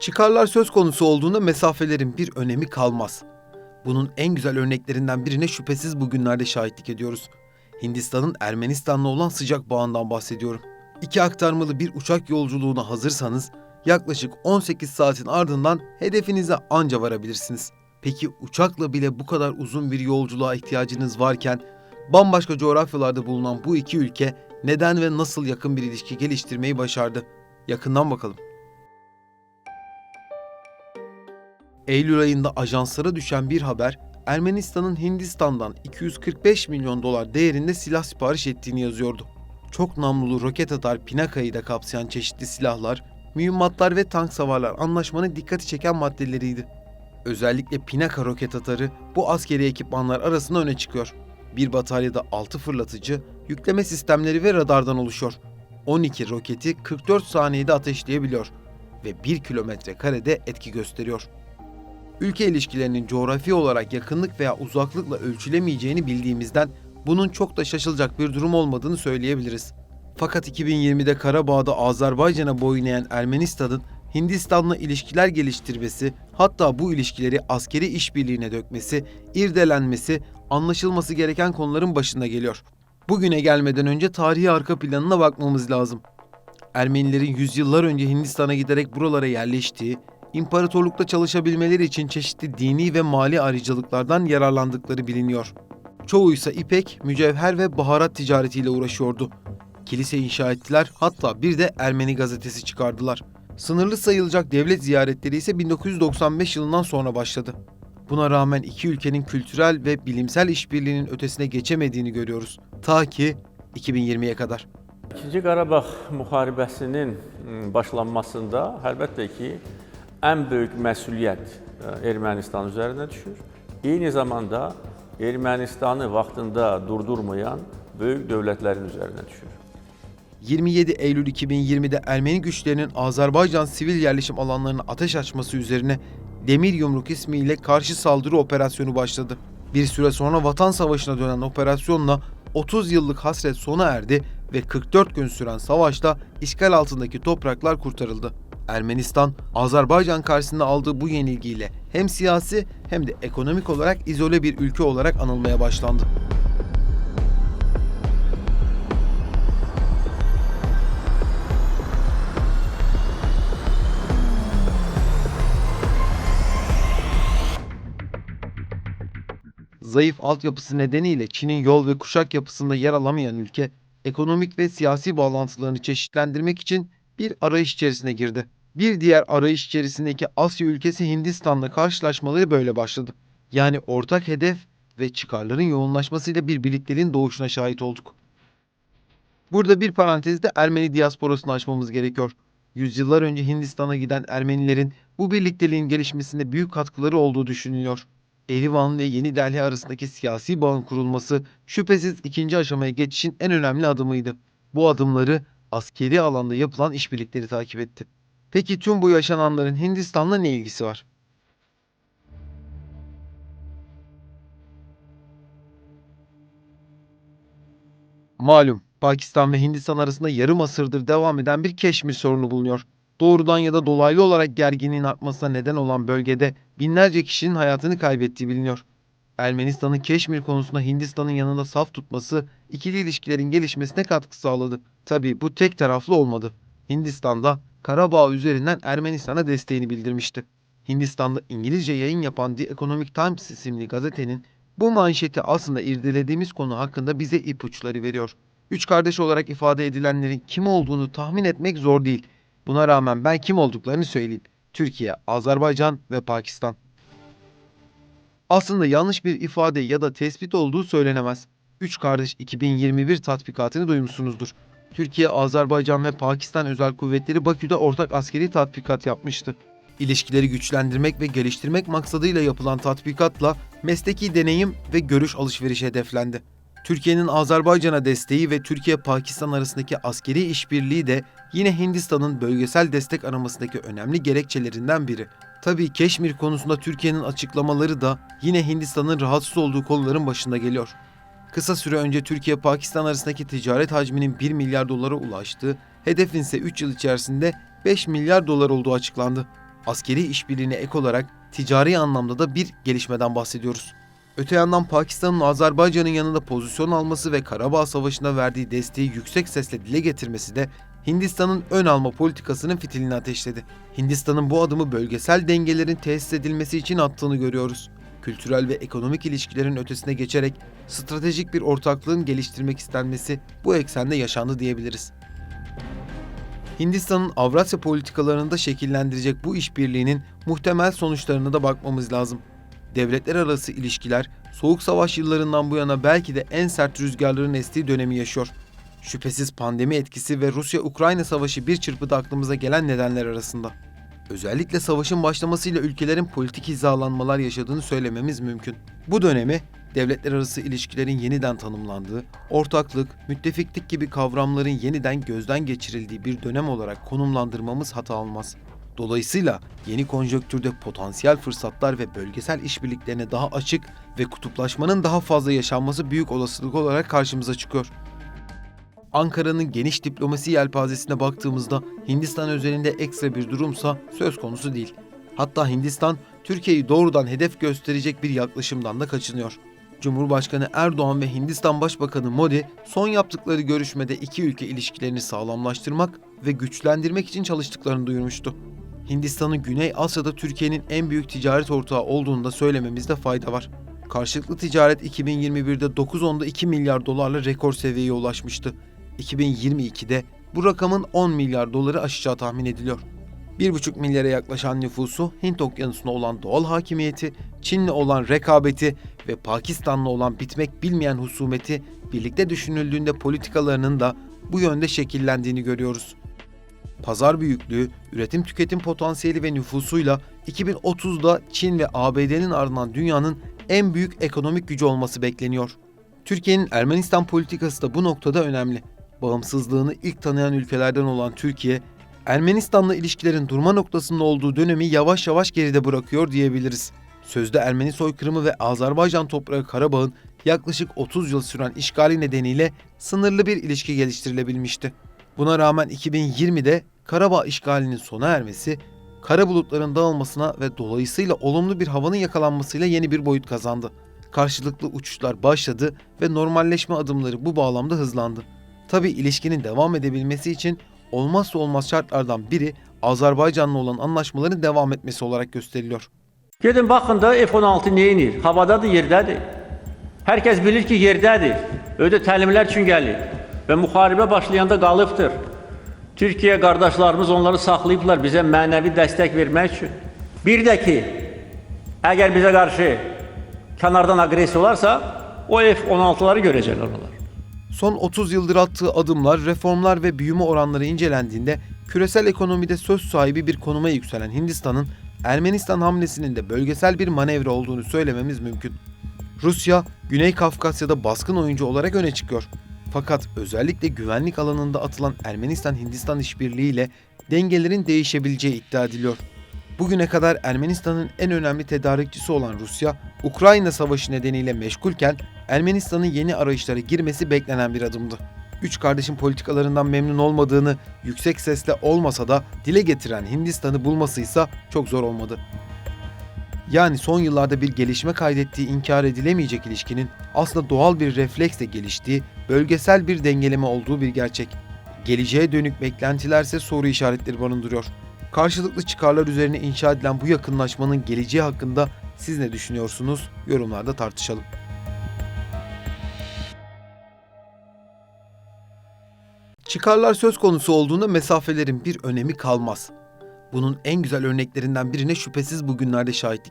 Çıkarlar söz konusu olduğunda mesafelerin bir önemi kalmaz. Bunun en güzel örneklerinden birine şüphesiz bugünlerde şahitlik ediyoruz. Hindistan'ın Ermenistan'la olan sıcak bağından bahsediyorum. İki aktarmalı bir uçak yolculuğuna hazırsanız yaklaşık 18 saatin ardından hedefinize anca varabilirsiniz. Peki uçakla bile bu kadar uzun bir yolculuğa ihtiyacınız varken bambaşka coğrafyalarda bulunan bu iki ülke neden ve nasıl yakın bir ilişki geliştirmeyi başardı? Yakından bakalım. Eylül ayında ajanslara düşen bir haber, Ermenistan'ın Hindistan'dan 245 milyon dolar değerinde silah sipariş ettiğini yazıyordu. Çok namlulu roket atar Pinaka'yı da kapsayan çeşitli silahlar, mühimmatlar ve tank savarlar anlaşmanın dikkati çeken maddeleriydi. Özellikle Pinaka roket atarı bu askeri ekipmanlar arasında öne çıkıyor. Bir bataryada 6 fırlatıcı, yükleme sistemleri ve radardan oluşuyor. 12 roketi 44 saniyede ateşleyebiliyor ve 1 kilometre karede etki gösteriyor. Ülke ilişkilerinin coğrafi olarak yakınlık veya uzaklıkla ölçülemeyeceğini bildiğimizden bunun çok da şaşılacak bir durum olmadığını söyleyebiliriz. Fakat 2020'de Karabağ'da Azerbaycan'a boyun eğen Ermenistan'ın Hindistan'la ilişkiler geliştirmesi, hatta bu ilişkileri askeri işbirliğine dökmesi, irdelenmesi, anlaşılması gereken konuların başında geliyor. Bugüne gelmeden önce tarihi arka planına bakmamız lazım. Ermenilerin yüzyıllar önce Hindistan'a giderek buralara yerleştiği, imparatorlukta çalışabilmeleri için çeşitli dini ve mali ayrıcalıklardan yararlandıkları biliniyor. Çoğu ise ipek, mücevher ve baharat ticaretiyle uğraşıyordu. Kilise inşa ettiler, hatta bir de Ermeni gazetesi çıkardılar. Sınırlı sayılacak devlet ziyaretleri ise 1995 yılından sonra başladı. Buna rağmen iki ülkenin kültürel ve bilimsel işbirliğinin ötesine geçemediğini görüyoruz. Ta ki 2020'ye kadar. İkinci Qarabağ müharibəsinin m, başlanmasında əlbəttə ki, ən böyük məsuliyyət e, Ermənistan üzərinə düşür. Eyni zamanda Ermənistanı vaxtında durdurmayan böyük dövlətlərin üzərinə düşür. 27 Eylül 2020'de Ermeni güçlerinin Azerbaycan sivil yerleşim alanlarına ateş açması üzerine Demir Yumruk ismiyle karşı saldırı operasyonu başladı. Bir süre sonra Vatan Savaşı'na dönen operasyonla 30 yıllık hasret sona erdi ve 44 gün süren savaşta işgal altındaki topraklar kurtarıldı. Ermenistan, Azerbaycan karşısında aldığı bu yenilgiyle hem siyasi hem de ekonomik olarak izole bir ülke olarak anılmaya başlandı. Zayıf altyapısı nedeniyle Çin'in yol ve kuşak yapısında yer alamayan ülke, ekonomik ve siyasi bağlantılarını çeşitlendirmek için bir arayış içerisine girdi. Bir diğer arayış içerisindeki Asya ülkesi Hindistan'la karşılaşmaları böyle başladı. Yani ortak hedef ve çıkarların yoğunlaşmasıyla bir birlikteliğin doğuşuna şahit olduk. Burada bir parantezde Ermeni diasporasını açmamız gerekiyor. Yüzyıllar önce Hindistan'a giden Ermenilerin bu birlikteliğin gelişmesinde büyük katkıları olduğu düşünülüyor. Erivan ve Yeni Delhi arasındaki siyasi bağın kurulması şüphesiz ikinci aşamaya geçişin en önemli adımıydı. Bu adımları askeri alanda yapılan işbirlikleri takip etti. Peki tüm bu yaşananların Hindistan'la ne ilgisi var? Malum Pakistan ve Hindistan arasında yarım asırdır devam eden bir Keşmir sorunu bulunuyor. Doğrudan ya da dolaylı olarak gerginliğin artmasına neden olan bölgede binlerce kişinin hayatını kaybettiği biliniyor. Ermenistan'ın Keşmir konusunda Hindistan'ın yanında saf tutması ikili ilişkilerin gelişmesine katkı sağladı. Tabi bu tek taraflı olmadı. Hindistan da Karabağ üzerinden Ermenistan'a desteğini bildirmişti. Hindistan'da İngilizce yayın yapan The Economic Times isimli gazetenin bu manşeti aslında irdelediğimiz konu hakkında bize ipuçları veriyor. Üç kardeş olarak ifade edilenlerin kim olduğunu tahmin etmek zor değil. Buna rağmen ben kim olduklarını söyleyeyim. Türkiye, Azerbaycan ve Pakistan. Aslında yanlış bir ifade ya da tespit olduğu söylenemez. Üç kardeş 2021 tatbikatını duymuşsunuzdur. Türkiye, Azerbaycan ve Pakistan özel kuvvetleri Bakü'de ortak askeri tatbikat yapmıştı. İlişkileri güçlendirmek ve geliştirmek maksadıyla yapılan tatbikatla mesleki deneyim ve görüş alışverişi hedeflendi. Türkiye'nin Azerbaycan'a desteği ve Türkiye-Pakistan arasındaki askeri işbirliği de yine Hindistan'ın bölgesel destek aramasındaki önemli gerekçelerinden biri. Tabii Keşmir konusunda Türkiye'nin açıklamaları da yine Hindistan'ın rahatsız olduğu konuların başında geliyor. Kısa süre önce Türkiye-Pakistan arasındaki ticaret hacminin 1 milyar dolara ulaştığı, hedefin ise 3 yıl içerisinde 5 milyar dolar olduğu açıklandı. Askeri işbirliğine ek olarak ticari anlamda da bir gelişmeden bahsediyoruz. Öte yandan Pakistan'ın Azerbaycan'ın yanında pozisyon alması ve Karabağ Savaşı'na verdiği desteği yüksek sesle dile getirmesi de Hindistan'ın ön alma politikasının fitilini ateşledi. Hindistan'ın bu adımı bölgesel dengelerin tesis edilmesi için attığını görüyoruz. Kültürel ve ekonomik ilişkilerin ötesine geçerek stratejik bir ortaklığın geliştirmek istenmesi bu eksende yaşandı diyebiliriz. Hindistan'ın Avrasya politikalarını da şekillendirecek bu işbirliğinin muhtemel sonuçlarına da bakmamız lazım. Devletler arası ilişkiler Soğuk Savaş yıllarından bu yana belki de en sert rüzgarların estiği dönemi yaşıyor. Şüphesiz pandemi etkisi ve Rusya-Ukrayna savaşı bir çırpıda aklımıza gelen nedenler arasında. Özellikle savaşın başlamasıyla ülkelerin politik hizalanmalar yaşadığını söylememiz mümkün. Bu dönemi devletler arası ilişkilerin yeniden tanımlandığı, ortaklık, müttefiklik gibi kavramların yeniden gözden geçirildiği bir dönem olarak konumlandırmamız hata olmaz. Dolayısıyla yeni konjonktürde potansiyel fırsatlar ve bölgesel işbirliklerine daha açık ve kutuplaşmanın daha fazla yaşanması büyük olasılık olarak karşımıza çıkıyor. Ankara'nın geniş diplomasi yelpazesine baktığımızda Hindistan özelinde ekstra bir durumsa söz konusu değil. Hatta Hindistan Türkiye'yi doğrudan hedef gösterecek bir yaklaşımdan da kaçınıyor. Cumhurbaşkanı Erdoğan ve Hindistan Başbakanı Modi son yaptıkları görüşmede iki ülke ilişkilerini sağlamlaştırmak ve güçlendirmek için çalıştıklarını duyurmuştu. Hindistan'ın Güney Asya'da Türkiye'nin en büyük ticaret ortağı olduğunu da söylememizde fayda var. Karşılıklı ticaret 2021'de 9.10'da 2 milyar dolarla rekor seviyeye ulaşmıştı. 2022'de bu rakamın 10 milyar doları aşacağı tahmin ediliyor. 1,5 milyara yaklaşan nüfusu, Hint okyanusuna olan doğal hakimiyeti, Çin'le olan rekabeti ve Pakistan'la olan bitmek bilmeyen husumeti birlikte düşünüldüğünde politikalarının da bu yönde şekillendiğini görüyoruz. Pazar büyüklüğü, üretim tüketim potansiyeli ve nüfusuyla 2030'da Çin ve ABD'nin ardından dünyanın en büyük ekonomik gücü olması bekleniyor. Türkiye'nin Ermenistan politikası da bu noktada önemli. Bağımsızlığını ilk tanıyan ülkelerden olan Türkiye, Ermenistan'la ilişkilerin durma noktasında olduğu dönemi yavaş yavaş geride bırakıyor diyebiliriz. Sözde Ermeni soykırımı ve Azerbaycan toprağı Karabağ'ın yaklaşık 30 yıl süren işgali nedeniyle sınırlı bir ilişki geliştirilebilmişti. Buna rağmen 2020'de Karabağ işgalinin sona ermesi, kara bulutların dağılmasına ve dolayısıyla olumlu bir havanın yakalanmasıyla yeni bir boyut kazandı. Karşılıklı uçuşlar başladı ve normalleşme adımları bu bağlamda hızlandı. Tabi ilişkinin devam edebilmesi için olmazsa olmaz şartlardan biri Azerbaycan'la olan anlaşmaların devam etmesi olarak gösteriliyor. Gedin baxın da F-16 neyinir? Havadadır, yerdədir. Hər kəs bilir ki, yerdədir. Ödə təlimlər üçün gəlir və müharibə başlayanda qalıbdır. Türkiyə qardaşlarımız onları saxlayıblar bizə mənəvi dəstək vermək üçün. Bir də ki, əgər bizə qarşı kənardan aqressiya o F-16'ları görəcəklər onlar. Son 30 yıldır attığı adımlar, reformlar ve büyüme oranları incelendiğinde küresel ekonomide söz sahibi bir konuma yükselen Hindistan'ın Ermenistan hamlesinin de bölgesel bir manevra olduğunu söylememiz mümkün. Rusya, Güney Kafkasya'da baskın oyuncu olarak öne çıkıyor. Fakat özellikle güvenlik alanında atılan Ermenistan-Hindistan işbirliğiyle dengelerin değişebileceği iddia ediliyor. Bugüne kadar Ermenistan'ın en önemli tedarikçisi olan Rusya, Ukrayna Savaşı nedeniyle meşgulken Ermenistan'ın yeni arayışlara girmesi beklenen bir adımdı. Üç kardeşin politikalarından memnun olmadığını yüksek sesle olmasa da dile getiren Hindistan'ı bulması ise çok zor olmadı. Yani son yıllarda bir gelişme kaydettiği inkar edilemeyecek ilişkinin aslında doğal bir refleksle geliştiği, bölgesel bir dengeleme olduğu bir gerçek. Geleceğe dönük beklentilerse soru işaretleri barındırıyor. Karşılıklı çıkarlar üzerine inşa edilen bu yakınlaşmanın geleceği hakkında siz ne düşünüyorsunuz? Yorumlarda tartışalım. Çıkarlar söz konusu olduğunda mesafelerin bir önemi kalmaz. Bunun en güzel örneklerinden birine şüphesiz bugünlerde şahitlik